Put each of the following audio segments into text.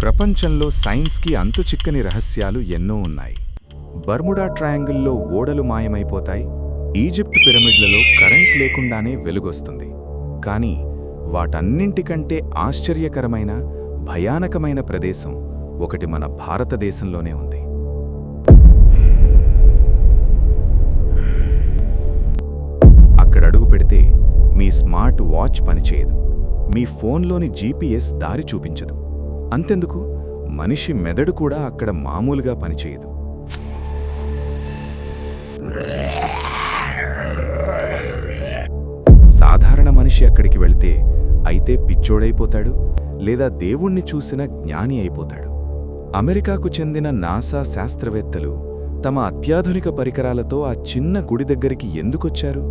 ప్రపంచంలో సైన్స్కి అంతుచిక్కని రహస్యాలు ఎన్నో ఉన్నాయి. బర్ముడా ట్రయాంగిల్లో ఓడలు మాయమైపోతాయి. ఈజిప్ట్ పిరమిడ్లలో కరెంట్ లేకుండానే వెలుగొస్తుంది. కానీ వాటన్నింటికంటే ఆశ్చర్యకరమైన భయానకమైన ప్రదేశం ఒకటి మన భారతదేశంలోనే ఉంది. స్మార్ట్ వాచ్ పనిచేయదు. మీ ఫోన్లోని జీపీఎస్ దారి చూపించదు. అంతెందుకు? మనిషి మెదడు కూడా అక్కడ మామూలుగా పనిచేయదు. సాధారణ మనిషి అక్కడికి వెళ్తే అయితే పిచ్చోడైపోతాడు లేదా దేవుణ్ణి చూసిన జ్ఞాని అయిపోతాడు. అమెరికాకు చెందిన నాసా శాస్త్రవేత్తలు తమ అత్యాధునిక పరికరాలతో ఆ చిన్న గుడి దగ్గరికి ఎందుకొచ్చారు?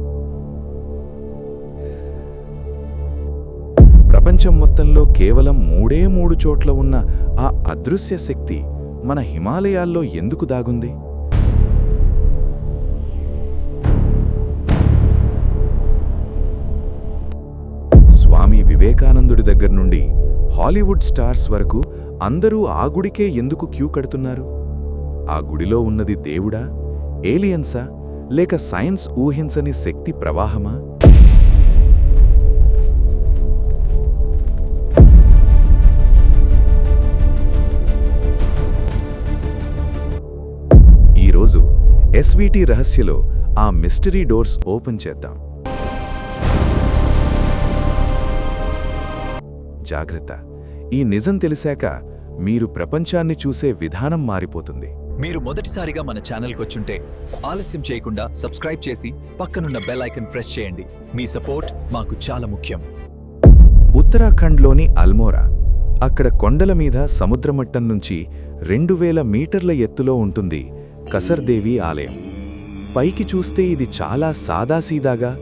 ప్రపంచం మొత్తంలో కేవలం మూడే మూడు చోట్ల ఉన్న ఆ అదృశ్య శక్తి మన హిమాలయాల్లో ఎందుకు దాగుంది? స్వామి వివేకానందుడి దగ్గర నుండి హాలీవుడ్ స్టార్స్ వరకు అందరూ ఆ గుడికే ఎందుకు క్యూ కడుతున్నారు? ఆ గుడిలో ఉన్నది దేవుడా ఏలియన్సా లేక సైన్స్ ఊహించని శక్తి ప్రవాహమా? ఎస్విటి రహస్యలో ఆ మిస్టరీ డోర్స్ ఓపెన్ చేద్దాం. జాగ్రత్త. ఈ నిజం తెలిసాక మీరు ప్రపంచాన్ని చూసే విధానం మారిపోతుంది. మీరు మొదటిసారిగా మన ఛానల్కి వచ్చుంటే ఆలస్యం చేయకుండా సబ్స్క్రైబ్ చేసి పక్కనున్న బెల్ ఐకన్ ప్రెస్ చేయండి. మీ సపోర్ట్ మాకు చాలా ముఖ్యం. ఉత్తరాఖండ్లోని అల్మోరా అక్కడ కొండల మీద సముద్రమట్టం నుంచి రెండు వేల మీటర్ల ఎత్తులో ఉంటుంది కసర్దేవి ఆలయం. పైకి చూస్తే ఇది చాలా సాదాసీదాగా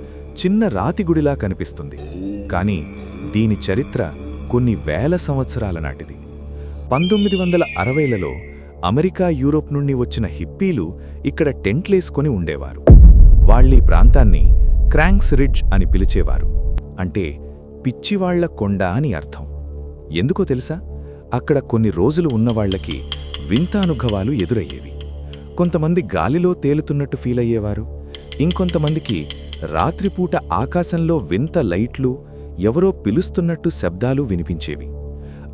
చిన్న రాతిగుడిలా కనిపిస్తుంది. కానీ దీని చరిత్ర కొన్ని వేల సంవత్సరాల నాటిది. పంతొమ్మిది వందల అరవైలలో అమెరికా యూరోప్ నుండి వచ్చిన హిప్పీలు ఇక్కడ టెంట్లేసుకొని ఉండేవారు. వాళ్ళీ ప్రాంతాన్ని క్రాంక్స్ రిడ్జ్ అని పిలిచేవారు. అంటే పిచ్చివాళ్ళ కొండ అని అర్థం. ఎందుకో తెలుసా? అక్కడ కొన్ని రోజులు ఉన్నవాళ్ళకి వింత అనుభవాలు ఎదురయ్యేవి. కొంతమంది గాలిలో తేలుతున్నట్టు ఫీల్ అయ్యేవారు. ఇంకొంతమందికి రాత్రిపూట ఆకాశంలో వింత లైట్లు ఎవరో పిలుస్తున్నట్టు శబ్దాలు వినిపించేవి.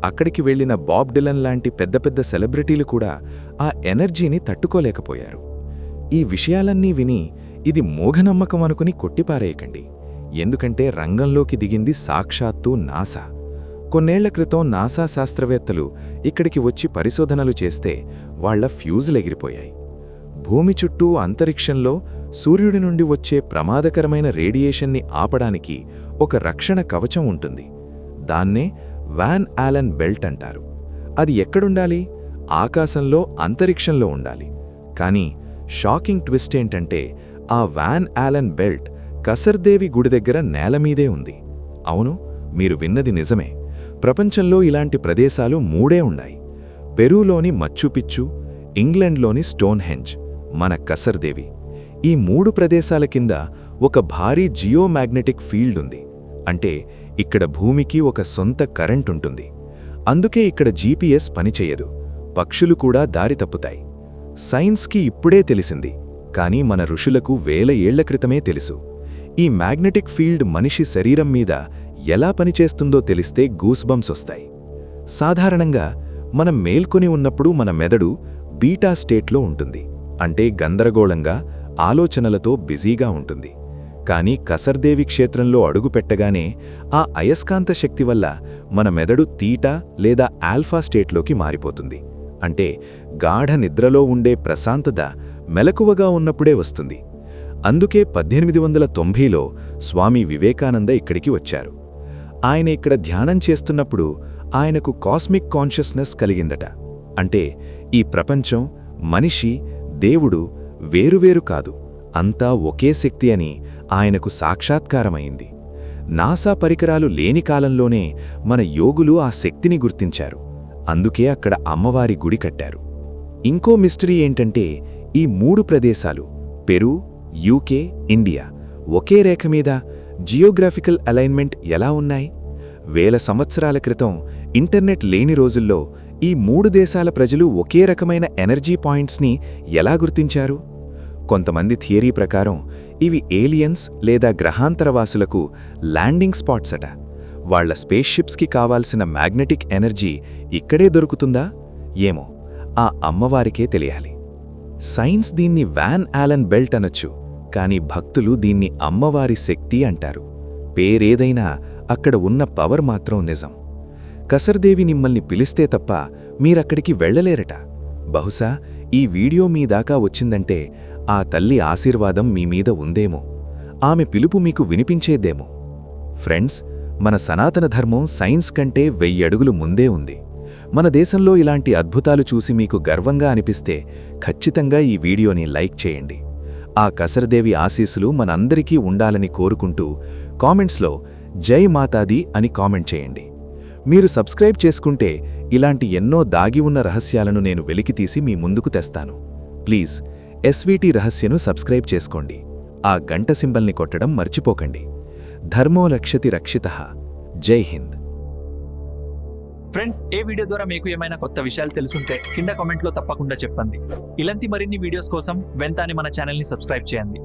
అక్కడికి వెళ్ళిన బాబ్ డిలన్ లాంటి పెద్ద పెద్ద సెలబ్రిటీలు కూడా ఆ ఎనర్జీని తట్టుకోలేకపోయారు. ఈ విషయాలన్నీ విని ఇది మూఘనమ్మకం అనుకుని కొట్టిపారేయకండి. ఎందుకంటే రంగంలోకి దిగింది సాక్షాత్తు నాసా. కొన్నేళ్ళ క్రితం నాసా శాస్త్రవేత్తలు ఇక్కడికి వచ్చి పరిశోధనలు చేస్తే వాళ్ళ ఫ్యూజులెగిరిపోయాయి. భూమి చుట్టూ అంతరిక్షంలో సూర్యుడి నుండి వచ్చే ప్రమాదకరమైన రేడియేషన్ని ఆపడానికి ఒక రక్షణ కవచం ఉంటుంది. దాన్నే వ్యాన్ ఆలన్ బెల్ట్ అంటారు. అది ఎక్కడుండాలి? ఆకాశంలో అంతరిక్షంలో ఉండాలి. కానీ షాకింగ్ ట్విస్ట్ ఏంటంటే ఆ వ్యాన్ ఆలన్ బెల్ట్ కసర్దేవి గుడి దగ్గర నేలమీదే ఉంది. అవును మీరు విన్నది నిజమే. ప్రపంచంలో ఇలాంటి ప్రదేశాలు మూడే ఉన్నాయి. పెరూలోని మచ్చుపిచ్చు ఇంగ్లండ్లోని స్టోన్హెంజ్. మన కసర్దేవి ఈ మూడు ప్రదేశాల కింద ఒక భారీ జియోమాగ్నెటిక్ ఫీల్డ్ ఉంది. అంటే ఇక్కడ భూమికి ఒక సొంత కరెంట్ ఉంటుంది. అందుకే ఇక్కడ జీపీఎస్ పనిచేయదు పక్షులు కూడా దారి తప్పుతాయి. సైన్స్కి ఇప్పుడే తెలిసింది. కానీ మన ఋషులకు వేల ఏళ్ళ క్రితమే తెలుసు. ఈ మ్యాగ్నెటిక్ ఫీల్డ్ మనిషి శరీరం మీద ఎలా పనిచేస్తుందో తెలిస్తే గూస్బంప్స్ వస్తాయి. సాధారణంగా మనం మేల్కొని ఉన్నప్పుడు మన మెదడు బీటా స్టేట్లో ఉంటుంది. అంటే గందరగోళంగా ఆలోచనలతో బిజీగా ఉంటుంది. కానీ కసర్దేవి క్షేత్రంలో అడుగుపెట్టగానే ఆ అయస్కాంత శక్తి వల్ల మన మెదడు తీటా లేదా ఆల్ఫా స్టేట్లోకి మారిపోతుంది. అంటే గాఢ నిద్రలో ఉండే ప్రశాంతత మెలకువగా ఉన్నప్పుడే వస్తుంది. అందుకే పద్దెనిమిది వందల తొంభైలో స్వామి వివేకానంద ఇక్కడికి వచ్చారు. ఆయన ఇక్కడ ధ్యానం చేస్తున్నప్పుడు ఆయనకు కాస్మిక్ కాన్షియస్నెస్ కలిగిందట. అంటే ఈ ప్రపంచం మనిషి దేవుడు వేరువేరు కాదు అంతా ఒకే శక్తి అని ఆయనకు సాక్షాత్కారమైంది. నాసా పరికరాలు లేని కాలంలోనే మన యోగులు ఆ శక్తిని గుర్తించారు. అందుకే అక్కడ అమ్మవారి గుడి కట్టారు. ఇంకో మిస్టరీ ఏంటంటే ఈ మూడు ప్రదేశాలు పెరు యూకే ఇండియా ఒకే రేఖ మీద జియోగ్రాఫికల్ అలైన్మెంట్ ఎలా ఉన్నాయి? వేల సంవత్సరాల క్రితం ఇంటర్నెట్ లేని రోజుల్లో ఈ మూడు దేశాల ప్రజలు ఒకే రకమైన ఎనర్జీ పాయింట్స్ని ఎలా గుర్తించారు? కొంతమంది థియరీ ప్రకారం ఇవి ఏలియన్స్ లేదా గ్రహాంతరవాసులకు ల్యాండింగ్ స్పాట్స్ అట. వాళ్ళ స్పేస్ షిప్స్కి కావాల్సిన మ్యాగ్నెటిక్ ఎనర్జీ ఇక్కడే దొరుకుతుందా? ఏమో ఆ అమ్మవారికే తెలియాలి. సైన్స్ దీన్ని వ్యాన్ యాలన్ బెల్ట్ అనొచ్చు కాని భక్తులు దీన్ని అమ్మవారి శక్తి అంటారు. పేరేదైనా అక్కడ ఉన్న పవర్ మాత్రం నిజం. కసర్దేవి మిమ్మల్ని పిలిస్తే తప్ప మీరక్కడికి వెళ్ళలేరట. బహుశా ఈ వీడియో మీ దాకా వచ్చిందంటే ఆ తల్లి ఆశీర్వాదం మీ మీద ఉందేమో. ఆమె పిలుపు మీకు వినిపించేదేమో. ఫ్రెండ్స్ మన సనాతన ధర్మం సైన్స్ కంటే వెయ్యి అడుగులు ముందే ఉంది. మన దేశంలో ఇలాంటి అద్భుతాలు చూసి మీకు గర్వంగా అనిపిస్తే ఖచ్చితంగా ఈ వీడియోని లైక్ చేయండి. ఆ కసరదేవి ఆశీస్సులు మనందరికీ ఉండాలని కోరుకుంటూ కామెంట్స్లో జై మాతాది అని కామెంట్ చేయండి. మీరు సబ్స్క్రైబ్ చేసుకుంటే ఇలాంటి ఎన్నో దాగి ఉన్న రహస్యాలను నేను వెలికితీసి మీ ముందుకు తెస్తాను. ప్లీజ్ ఎస్వీటీ రహస్యను సబ్స్క్రైబ్ చేసుకోండి. ఆ గంట సింబల్ని కొట్టడం మర్చిపోకండి. ధర్మో రక్షతి రక్షిత. జై హింద్. ఫ్రెండ్స్ ఏ వీడియో ద్వారా మీకు ఏమైనా కొత్త విషయాలు తెలుసుంటే కింద కామెంట్లో తప్పకుండా చెప్పండి. ఇలాంటి మరిన్ని వీడియోస్ కోసం వెంటనే మన ఛానల్ని సబ్స్క్రైబ్ చేయండి.